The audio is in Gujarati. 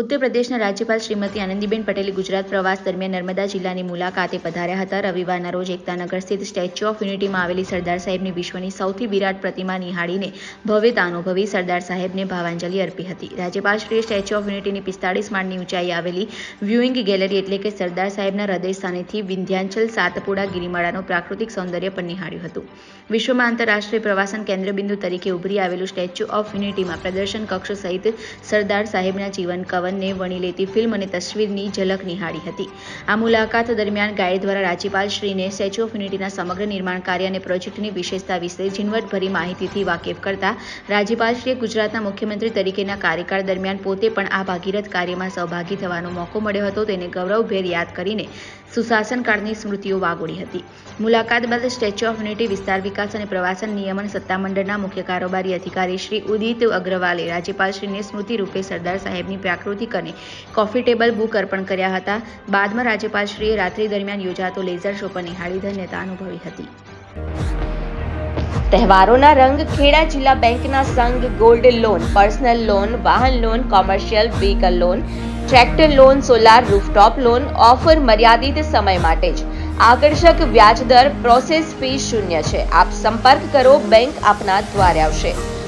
ઉત્તર પ્રદેશના રાજ્યપાલ શ્રીમતી આનંદીબેન પટેલે ગુજરાત પ્રવાસ દરમિયાન નર્મદા જિલ્લાની મુલાકાતે પધાર્યા હતા. રવિવારના રોજ એકતાનગર સ્થિત સ્ટેચ્યુ ઓફ યુનિટીમાં આવેલી સરદાર સાહેબની વિશ્વની સૌથી વિરાટ પ્રતિમા નિહાળીને ભવ્યતા અનુભવી સરદાર સાહેબને ભાવાંજલિ અર્પી હતી. રાજ્યપાલશ્રીએ સ્ટેચ્યુ ઓફ યુનિટીની પિસ્તાળીસ માળની ઊંચાઈ આવેલી વ્યુઇંગ ગેલેરી એટલે કે સરદાર સાહેબના હૃદય સ્થાનેથી વિંધ્યાંચલ સાતપુડા ગિરિમાળાનું પ્રાકૃતિક સૌંદર્ય પણ નિહાળ્યું હતું. વિશ્વમાં આંતરરાષ્ટ્રીય પ્રવાસન કેન્દ્રબિંદુ તરીકે ઉભરી આવેલું સ્ટેચ્યુ ઓફ યુનિટીમાં પ્રદર્શન કક્ષ સહિત સરદાર સાહેબના જીવન કવનને વણી લેતી ફિલ્મ અને તસવીરની ઝલક નિહાળી હતી. આ મુલાકાત દરમિયાન ગાઈડ દ્વારા રાજ્યપાલશ્રીને સ્ટેચ્યુ ઓફ યુનિટીના સમગ્ર નિર્માણ કાર્ય અને પ્રોજેક્ટની વિશેષતા વિશે ઝીણવટભરી માહિતીથી વાકેફ કરતા રાજ્યપાલશ્રીએ ગુજરાતના મુખ્યમંત્રી તરીકેના કાર્યકાળ દરમિયાન પોતે પણ આ ભાગીરથ કાર્યમાં સહભાગી થવાનો મોકો મળ્યો હતો. તેને ગૌરવભેર યાદ કરીને સુશાસનકાળની સ્મૃતિઓ વાગોળી હતી. મુલાકાત બાદ સ્ટેચ્યુ ઓફ યુનિટી વિસ્તાર વિકાસ અને પ્રવાસન નિયમન સત્તામંડળના મુખ્ય કારોબારી અધિકારી શ્રી ઉદિત અગ્રવાલે રાજ્યપાલશ્રીને સ્મૃતિ રૂપે સરદાર સાહેબની પ્રાકૃતિક અને કોફી ટેબલ બુક અર્પણ કર્યા હતા. બાદમાં રાજ્યપાલશ્રીએ રાત્રિ દરમિયાન યોજાતો લેઝર શો પર નિહાળી ધન્યતા અનુભવી હતી. તહેવારોના રંગ ખેડા જિલ્લા બેંકના સંઘ ગોલ્ડ લોન, પર્સનલ લોન, વાહન loan, commercial vehicle loan, tractor loan, solar rooftop loan, offer મર્યાદિત સમય માટે જ. આકર્ષક વ્યાજ દર પ્રોસેસ ફી શૂન્ય છે. આપ સંપર્ક કરો, બેંક આપના દ્વારે આવશે.